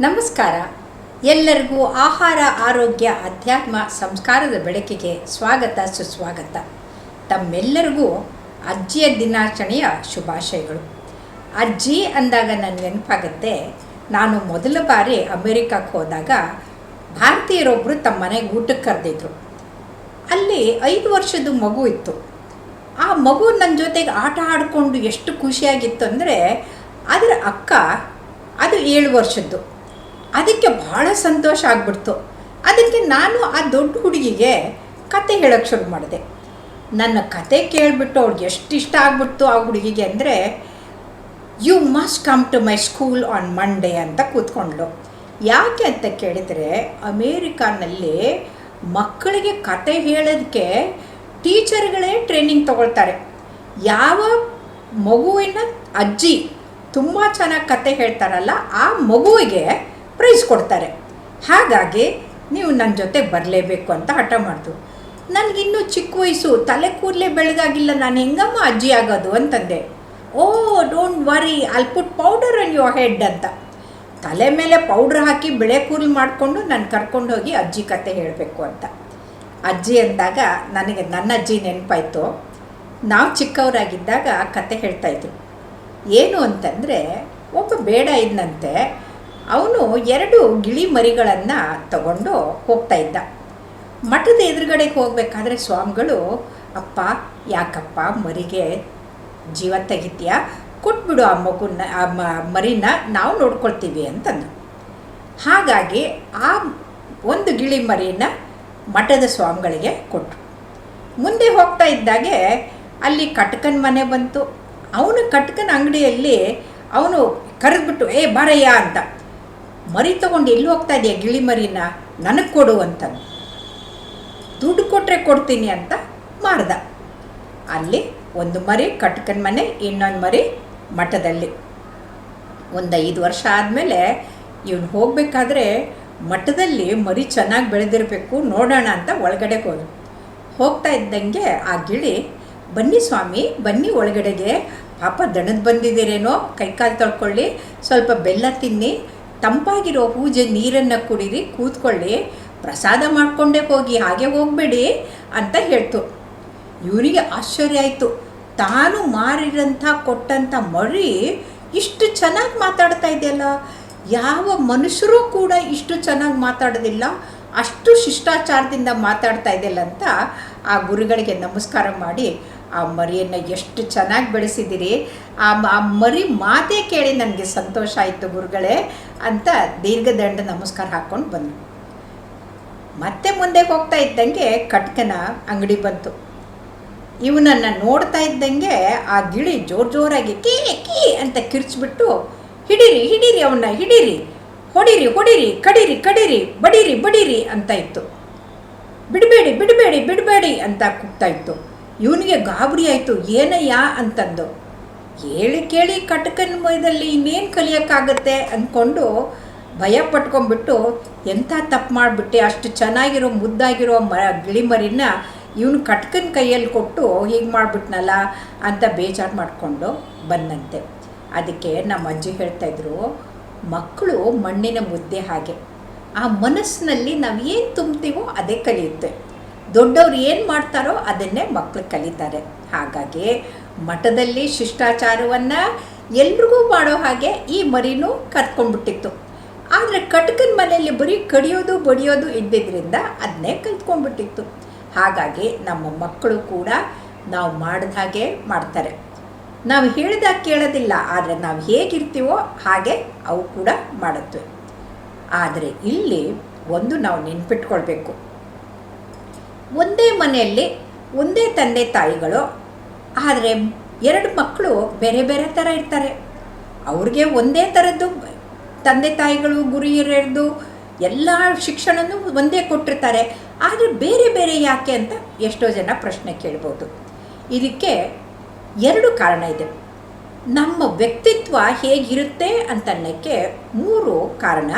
ನಮಸ್ಕಾರ. ಎಲ್ಲರಿಗೂ ಆಹಾರ, ಆರೋಗ್ಯ, ಅಧ್ಯಾತ್ಮ, ಸಂಸ್ಕಾರದ ಬೆಳಕಿಗೆ ಸ್ವಾಗತ, ಸುಸ್ವಾಗತ. ತಮ್ಮೆಲ್ಲರಿಗೂ ಅಜ್ಜಿಯ ದಿನಾಚರಣೆಯ ಶುಭಾಶಯಗಳು. ಅಜ್ಜಿ ಅಂದಾಗ ನನಗೆ ನೆನಪಾಗುತ್ತೆ, ನಾನು ಮೊದಲ ಬಾರಿ ಅಮೆರಿಕಕ್ಕೆ ಹೋದಾಗ ಭಾರತೀಯರೊಬ್ಬರು ತಮ್ಮ ಮನೆಗೆ ಊಟಕ್ಕೆ ಕರೆದಿದ್ರು. ಅಲ್ಲಿ ಐದು ವರ್ಷದ ಮಗು ಇತ್ತು. ಆ ಮಗು ನನ್ನ ಜೊತೆಗೆ ಆಟ ಆಡಿಕೊಂಡು ಎಷ್ಟು ಖುಷಿಯಾಗಿತ್ತು ಅಂದರೆ, ಅದರ ಅಕ್ಕ ಅದು ಏಳು ವರ್ಷದ್ದು. ಅದಕ್ಕೆ ಭಾಳ ಸಂತೋಷ ಆಗ್ಬಿಡ್ತು. ಅದಕ್ಕೆ ನಾನು ಆ ದೊಡ್ಡ ಹುಡುಗಿಗೆ ಕತೆ ಹೇಳೋಕ್ಕೆ ಶುರು ಮಾಡಿದೆ. ನನ್ನ ಕತೆ ಕೇಳಿಬಿಟ್ಟು ಅವ್ಳಿಗೆ ಎಷ್ಟು ಇಷ್ಟ ಆಗ್ಬಿಡ್ತು ಆ ಹುಡುಗಿಗೆ ಅಂದರೆ you must come to my school on Monday ಅಂತ ಕೂತ್ಕೊಂಡ್ಳು. ಯಾಕೆ ಅಂತ ಕೇಳಿದರೆ, ಅಮೇರಿಕಾನಲ್ಲಿ ಮಕ್ಕಳಿಗೆ ಕತೆ ಹೇಳೋದಕ್ಕೆ ಟೀಚರ್ಗಳೇ ಟ್ರೈನಿಂಗ್ ತಗೊಳ್ತಾರೆ. ಯಾವ ಮಗುವಿನ ಅಜ್ಜಿ ತುಂಬ ಚೆನ್ನಾಗಿ ಕತೆ ಹೇಳ್ತಾರಲ್ಲ, ಆ ಮಗುವಿಗೆ ಪ್ರೈಸ್ ಕೊಡ್ತಾರೆ. ಹಾಗಾಗಿ ನೀವು ನನ್ನ ಜೊತೆ ಬರಲೇಬೇಕು ಅಂತ ಹಠ ಮಾಡಿದ್ರು ನನಗಿನ್ನೂ ಚಿಕ್ಕ ವಯಸ್ಸು, ತಲೆ ಕೂದಲೇ ಬೆಳಗಾಗಿಲ್ಲ, ನಾನು ಹೆಂಗಮ್ಮ ಅಜ್ಜಿ ಆಗೋದು ಅಂತಂದೆ. ಓ don't worry I'll put powder on your head ಅಂತ. ತಲೆ ಮೇಲೆ ಪೌಡ್ರ್ ಹಾಕಿ ಬೆಳೆ ಕೂದಲು ಮಾಡಿಕೊಂಡು ನಾನು ಕರ್ಕೊಂಡು ಹೋಗಿ ಅಜ್ಜಿ ಕತೆ ಹೇಳಬೇಕು ಅಂತ. ಅಜ್ಜಿ ಅಂದಾಗ ನನಗೆ ನನ್ನ ಅಜ್ಜಿ ನೆನಪಾಯಿತು. ನಾವು ಚಿಕ್ಕವರಾಗಿದ್ದಾಗ ಕತೆ ಹೇಳ್ತಾಯಿದ್ರು ಏನು ಅಂತಂದರೆ, ಒಬ್ಬ ಬೇಡ ಇದ್ದಂತೆ ಅವನು ಎರಡು ಗಿಳಿ ಮರಿಗಳನ್ನು ತಗೊಂಡು ಹೋಗ್ತಾ ಇದ್ದ. ಮಠದ ಎದುರುಗಡೆಗೆ ಹೋಗಬೇಕಾದ್ರೆ ಸ್ವಾಮಿಗಳು, ಅಪ್ಪ, ಯಾಕಪ್ಪ ಮರಿಗೆ ಜೀವ ತೆಗಿತೀಯಾ? ಕೊಟ್ಬಿಡು ಆ ಮಗುನ, ಆ ಮರಿನ ನಾವು ನೋಡ್ಕೊಳ್ತೀವಿ ಅಂತಂದು. ಹಾಗಾಗಿ ಆ ಒಂದು ಗಿಳಿ ಮರಿನ ಮಠದ ಸ್ವಾಮಿಗಳಿಗೆ ಕೊಟ್ಟರು ಮುಂದೆ ಹೋಗ್ತಾ ಇದ್ದಾಗೆ ಅಲ್ಲಿ ಕಟ್ಕನ ಮನೆ ಬಂತು. ಅವನು ಕಟ್ಕನ ಅಂಗಡಿಯಲ್ಲಿ ಅವನು ಕರೆದ್ಬಿಟ್ಟು, ಏ ಬಾರಯ್ಯ ಅಂತ. ಮರಿ ತೊಗೊಂಡು ಎಲ್ಲಿ ಹೋಗ್ತಾ ಇದೆಯಾ ಗಿಳಿ ಮರಿನ? ನನಗೆ ಕೊಡು ಅಂತ. ದುಡ್ಡು ಕೊಟ್ಟರೆ ಕೊಡ್ತೀನಿ ಅಂತ ಮಾಡ್ದ. ಅಲ್ಲಿ ಒಂದು ಮರಿ ಕಟ್ಕನ ಮನೆ, ಇನ್ನೊಂದು ಮರಿ ಮಠದಲ್ಲಿ. ಒಂದು ಐದು ವರ್ಷ ಆದಮೇಲೆ ಇವನು ಹೋಗಬೇಕಾದ್ರೆ ಮಠದಲ್ಲಿ ಮರಿ ಚೆನ್ನಾಗಿ ಬೆಳೆದಿರಬೇಕು, ನೋಡೋಣ ಅಂತ ಒಳಗಡೆ ಹೋದ್ರು ಹೋಗ್ತಾ ಇದ್ದಂಗೆ ಆ ಗಿಳಿ, ಬನ್ನಿ ಸ್ವಾಮಿ, ಬನ್ನಿ ಒಳಗಡೆಗೆ. ಪಾಪ ದಣದ ಬಂದಿದ್ದೀರೇನೋ, ಕೈಕಾಲು ತೊಳ್ಕೊಳ್ಳಿ, ಸ್ವಲ್ಪ ಬೆಲ್ಲ ತಿನ್ನಿ ತಂಪಾಗಿರೋ ಪೂಜೆ ನೀರನ್ನು ಕುಡಿರಿ, ಕೂತ್ಕೊಳ್ಳಿ, ಪ್ರಸಾದ ಮಾಡಿಕೊಂಡೇ ಹೋಗಿ, ಹಾಗೆ ಹೋಗಬೇಡಿ ಅಂತ ಹೇಳ್ತು. ಇವರಿಗೆ ಆಶ್ಚರ್ಯ ಆಯಿತು. ತಾನು ಮಾರಿದಂಥ ಕೊಟ್ಟಂಥ ಮರಿ ಇಷ್ಟು ಚೆನ್ನಾಗಿ ಮಾತಾಡ್ತಾ ಇದೆಯಲ್ಲ? ಯಾವ ಮನುಷ್ಯರೂ ಕೂಡ ಇಷ್ಟು ಚೆನ್ನಾಗಿ ಮಾತಾಡೋದಿಲ್ಲ, ಅಷ್ಟು ಶಿಷ್ಟಾಚಾರದಿಂದ ಮಾತಾಡ್ತಾ ಇದೆಯಲ್ಲ ಅಂತ ಆ ಗುರುಗಳಿಗೆ ನಮಸ್ಕಾರ ಮಾಡಿ ಆ ಮರಿಯನ್ನು ಎಷ್ಟು ಚೆನ್ನಾಗಿ ಬೆಳೆಸಿದ್ದೀರಿ? ಆ ಆ ಮರಿ ಮಾತೇ ಕೇಳಿ ನನಗೆ ಸಂತೋಷ ಆಯಿತು ಗುರುಗಳೇ ಅಂತ ದೀರ್ಘದಂಡ ನಮಸ್ಕಾರ ಹಾಕ್ಕೊಂಡು ಬಂದ್ವಿ. ಮತ್ತೆ ಮುಂದೆ ಹೋಗ್ತಾ ಇದ್ದಂಗೆ ಕಟ್ಕನ ಅಂಗಡಿ ಬಂತು. ಇವನನ್ನು ನೋಡ್ತಾ ಇದ್ದಂಗೆ ಆ ಗಿಳಿ ಜೋರು ಜೋರಾಗಿ ಕೀ ಕೀ ಅಂತ ಕಿರ್ಚ್ಬಿಟ್ಟು, ಹಿಡೀರಿ ಹಿಡೀರಿ ಅವನ್ನ ಹಿಡೀರಿ, ಹೊಡೀರಿ ಹೊಡೀರಿ, ಕಡೀರಿ ಕಡೀರಿ, ಬಡೀರಿ ಬಡೀರಿ ಅಂತ ಇತ್ತು. ಬಿಡಬೇಡಿ ಬಿಡಬೇಡಿ ಬಿಡಬೇಡಿ ಅಂತ ಕೂಗ್ತಾ ಇತ್ತು. ಇವನಿಗೆ ಗಾಬರಿ ಆಯಿತು, ಏನಯ್ಯ ಅಂತಂದು. ಹೇಳಿ ಕೇಳಿ ಕಟಕನ ಮೈದಲ್ಲಿ ಇನ್ನೇನು ಕಲಿಯೋಕ್ಕಾಗತ್ತೆ ಅಂದ್ಕೊಂಡು ಭಯ ಪಟ್ಕೊಂಡ್ಬಿಟ್ಟು ಎಂಥ ತಪ್ಪು ಮಾಡಿಬಿಟ್ಟೆ, ಅಷ್ಟು ಚೆನ್ನಾಗಿರೋ ಮುದ್ದಾಗಿರೋ ಮ ಗಿಳಿಮರಿನ ಇವನು ಕಟ್ಕನ ಕೈಯಲ್ಲಿ ಕೊಟ್ಟು ಹೀಗೆ ಮಾಡಿಬಿಟ್ನಲ್ಲ ಅಂತ ಬೇಜಾರು ಮಾಡಿಕೊಂಡು ಬಂದಂತೆ. ಅದಕ್ಕೆ ನಮ್ಮ ಅಜ್ಜಿ ಹೇಳ್ತಾಯಿದ್ರು ಮಕ್ಕಳು ಮಣ್ಣಿನ ಮುದ್ದೆ ಹಾಗೆ. ಆ ಮನಸ್ಸಿನಲ್ಲಿ ನಾವು ಏನು ತುಂಬ್ತೀವೋ ಅದೇ ಕಲಿಯುತ್ತೆ. ದೊಡ್ಡವ್ರು ಏನು ಮಾಡ್ತಾರೋ ಅದನ್ನೇ ಮಕ್ಕಳು ಕಲಿತಾರೆ. ಹಾಗಾಗಿ ಮಠದಲ್ಲಿ ಶಿಷ್ಟಾಚಾರವನ್ನು ಎಲ್ರಿಗೂ ಮಾಡೋ ಹಾಗೆ ಈ ಮರಿನೂ ಕರ್ತ್ಕೊಂಡ್ಬಿಟ್ಟಿತ್ತು. ಆದರೆ ಕಟ್ಕನ ಮನೆಯಲ್ಲಿ ಬರೀ ಕಡಿಯೋದು, ಬಡಿಯೋದು ಇದ್ದಿದ್ದರಿಂದ ಅದನ್ನೇ ಕಲ್ತ್ಕೊಂಡ್ಬಿಟ್ಟಿತ್ತು. ಹಾಗಾಗಿ ನಮ್ಮ ಮಕ್ಕಳು ಕೂಡ ನಾವು ಮಾಡಿದ ಹಾಗೆ ಮಾಡ್ತಾರೆ. ನಾವು ಹೇಳಿದಾಗ ಕೇಳೋದಿಲ್ಲ, ಆದರೆ ನಾವು ಹೇಗಿರ್ತೀವೋ ಹಾಗೆ ಅವು ಕೂಡ ಮಾಡುತ್ತವೆ. ಆದರೆ ಇಲ್ಲಿ ಒಂದು ನಾವು ನೆನ್ಪಿಟ್ಕೊಳ್ಬೇಕು. ಒಂದೇ ಮನೆಯಲ್ಲಿ ಒಂದೇ ತಂದೆ ತಾಯಿಗಳು, ಆದರೆ ಎರಡು ಮಕ್ಕಳು ಬೇರೆ ಬೇರೆ ಥರ ಇರ್ತಾರೆ. ಅವ್ರಿಗೆ ಒಂದೇ ಥರದ್ದು ತಂದೆ ತಾಯಿಗಳು, ಗುರಿ ಇರೋದು ಎಲ್ಲ ಶಿಕ್ಷಣನೂ ಒಂದೇ ಕೊಟ್ಟಿರ್ತಾರೆ. ಆದರೆ ಬೇರೆ ಬೇರೆ ಯಾಕೆ ಅಂತ ಎಷ್ಟೋ ಜನ ಪ್ರಶ್ನೆ ಕೇಳ್ಬೋದು. ಇದಕ್ಕೆ ಎರಡು ಕಾರಣ ಇದೆ. ನಮ್ಮ ವ್ಯಕ್ತಿತ್ವ ಹೇಗಿರುತ್ತೆ ಅಂತನ್ನಕ್ಕೆ ಮೂರು ಕಾರಣ.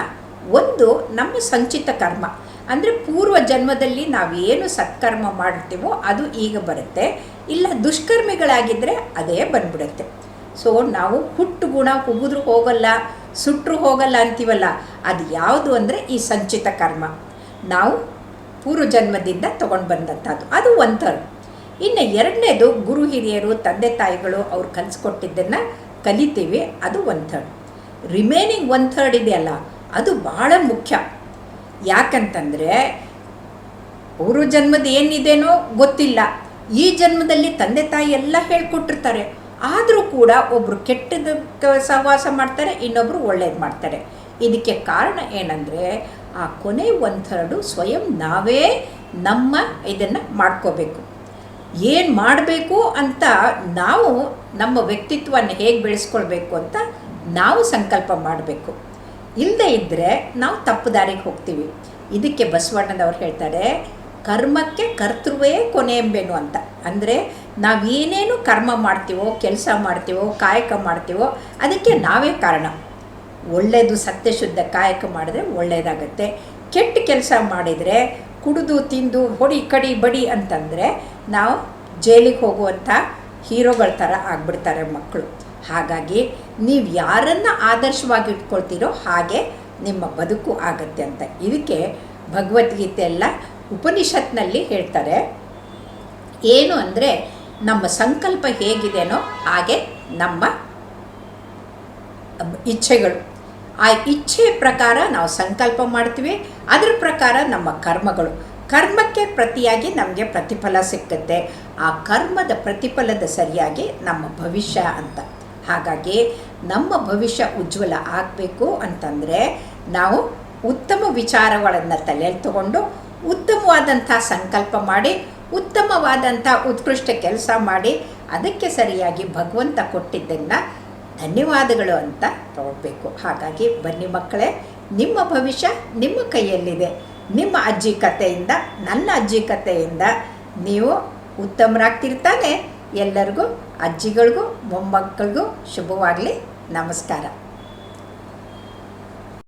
ಒಂದು, ನಮ್ಮ ಸಂಚಿತ ಕರ್ಮ. ಅಂದರೆ ಪೂರ್ವ ಜನ್ಮದಲ್ಲಿ ನಾವೇನು ಸತ್ಕರ್ಮ ಮಾಡ್ತೀವೋ ಅದು ಈಗ ಬರುತ್ತೆ. ಇಲ್ಲ ದುಷ್ಕರ್ಮಿಗಳಾಗಿದ್ದರೆ ಅದೇ ಬಂದ್ಬಿಡುತ್ತೆ. ಸೊ ನಾವು ಹುಟ್ಟು ಗುಣ ಉಗಿದ್ರು ಹೋಗಲ್ಲ ಸುಟ್ಟರು ಹೋಗಲ್ಲ ಅಂತೀವಲ್ಲ, ಅದು ಯಾವುದು ಅಂದರೆ ಈ ಸಂಚಿತ ಕರ್ಮ. ನಾವು ಪೂರ್ವ ಜನ್ಮದಿಂದ ತೊಗೊಂಡು ಬಂದಂಥದ್ದು ಅದು ಒಂಥರ್. ಇನ್ನು ಎರಡನೇದು ಗುರು ಹಿರಿಯರು, ತಂದೆ ತಾಯಿಗಳು ಅವ್ರು ಕಲಿಸ್ಕೊಟ್ಟಿದ್ದನ್ನು ಕಲಿತೀವಿ, ಅದು one third remaining one third ಇದೆಯಲ್ಲ ಅದು ಭಾಳ ಮುಖ್ಯ. ಯಾಕಂತಂದರೆ ಪೂರ್ವ ಜನ್ಮದ ಏನಿದೆನೋ ಗೊತ್ತಿಲ್ಲ. ಈ ಜನ್ಮದಲ್ಲಿ ತಂದೆ ತಾಯಿ ಎಲ್ಲ ಹೇಳ್ಕೊಟ್ಟಿರ್ತಾರೆ. ಆದರೂ ಕೂಡ ಒಬ್ಬರು ಕೆಟ್ಟದ ಸಹವಾಸ ಮಾಡ್ತಾರೆ ಇನ್ನೊಬ್ಬರು ಒಳ್ಳೇದು ಮಾಡ್ತಾರೆ. ಇದಕ್ಕೆ ಕಾರಣ ಏನಂದರೆ ಆ ಕೊನೆ ಒಂದು ಸ್ವಯಂ ನಾವೇ ನಮ್ಮ ಇದನ್ನು ಮಾಡ್ಕೋಬೇಕು. ಏನು ಮಾಡಬೇಕು ಅಂತ ನಾವು ನಮ್ಮ ವ್ಯಕ್ತಿತ್ವವನ್ನು ಹೇಗೆ ಬೆಳೆಸ್ಕೊಳ್ಬೇಕು ಅಂತ ನಾವು ಸಂಕಲ್ಪ ಮಾಡಬೇಕು. ಇಲ್ಲದೇ ಇದ್ದರೆ ನಾವು ತಪ್ಪು ದಾರಿಗೆ ಹೋಗ್ತೀವಿ. ಇದಕ್ಕೆ ಬಸವಣ್ಣನವ್ರು ಹೇಳ್ತಾರೆ, ಕರ್ಮಕ್ಕೆ ಕರ್ತೃವೇ ಕೊನೆ ಎಂಬೆನು ಅಂತ. ಅಂದರೆ ನಾವೇನೇನು ಕರ್ಮ ಮಾಡ್ತೀವೋ, ಕೆಲಸ ಮಾಡ್ತೀವೋ, ಕಾಯಕ ಮಾಡ್ತೀವೋ, ಅದಕ್ಕೆ ನಾವೇ ಕಾರಣ. ಒಳ್ಳೆಯದು ಸತ್ಯಶುದ್ಧ ಕಾಯಕ ಮಾಡಿದ್ರೆ ಒಳ್ಳೆಯದಾಗತ್ತೆ ಕೆಟ್ಟ ಕೆಲಸ ಮಾಡಿದರೆ ಕುಡಿದು, ತಿಂದು, ಹೊಡಿ, ಕಡಿ, ಬಡಿ ಅಂತಂದರೆ ನಾವು ಜೈಲಿಗೆ ಹೋಗುವಂಥ ಹೀರೋಗಳ ಥರ ಆಗ್ಬಿಡ್ತಾರೆ ಮಕ್ಕಳು. ಹಾಗಾಗಿ ನೀವು ಯಾರನ್ನು ಆದರ್ಶವಾಗಿ ಇಟ್ಕೊಳ್ತೀರೋ ಹಾಗೆ ನಿಮ್ಮ ಬದುಕು ಆಗತ್ತೆ ಅಂತ ಇದಕ್ಕೆ ಭಗವದ್ಗೀತೆ ಎಲ್ಲ ಉಪನಿಷತ್ನಲ್ಲಿ ಹೇಳ್ತಾರೆ. ಏನು ಅಂದರೆ ನಮ್ಮ ಸಂಕಲ್ಪ ಹೇಗಿದೆನೋ ಹಾಗೆ ನಮ್ಮ ಇಚ್ಛೆಗಳು. ಆ ಇಚ್ಛೆ ಪ್ರಕಾರ ನಾವು ಸಂಕಲ್ಪ ಮಾಡ್ತೀವಿ, ಅದರ ಪ್ರಕಾರ ನಮ್ಮ ಕರ್ಮಗಳು. ಕರ್ಮಕ್ಕೆ ಪ್ರತಿಯಾಗಿ ನಮಗೆ ಪ್ರತಿಫಲ ಸಿಕ್ಕುತ್ತೆ. ಆ ಕರ್ಮದ ಪ್ರತಿಫಲದ ಸರಿಯಾಗಿ ನಮ್ಮ ಭವಿಷ್ಯ ಅಂತ. ಹಾಗಾಗಿ ನಮ್ಮ ಭವಿಷ್ಯ ಉಜ್ವಲ ಆಗಬೇಕು ಅಂತಂದರೆ ನಾವು ಉತ್ತಮ ವಿಚಾರಗಳನ್ನು ತಲೆಯಲ್ಲಿ ತಗೊಂಡು ಉತ್ತಮವಾದಂಥ ಸಂಕಲ್ಪ ಮಾಡಿ, ಉತ್ತಮವಾದಂಥ ಉತ್ಕೃಷ್ಟ ಕೆಲಸ ಮಾಡಿ ಅದಕ್ಕೆ ಸರಿಯಾಗಿ ಭಗವಂತ ಕೊಟ್ಟಿದ್ದನ್ನು ಧನ್ಯವಾದಗಳು ಅಂತ ತಗೋಬೇಕು ಹಾಗಾಗಿ ಬನ್ನಿ ಮಕ್ಕಳೇ, ನಿಮ್ಮ ಭವಿಷ್ಯ ನಿಮ್ಮ ಕೈಯಲ್ಲಿದೆ. ನಿಮ್ಮ ಅಜ್ಜಿ ಕಥೆಯಿಂದ, ನನ್ನ ಅಜ್ಜಿ ಕಥೆಯಿಂದ ನೀವು ಉತ್ತಮರಾಗ್ತಿರ್ತಾನೆ. ಎಲ್ಲರಿಗೂ ಅಜ್ಜಿಗಳಿಗೂ ಮೊಮ್ಮಕ್ಕಳಿಗೂ ಶುಭವಾಗಲಿ. ನಮಸ್ಕಾರ.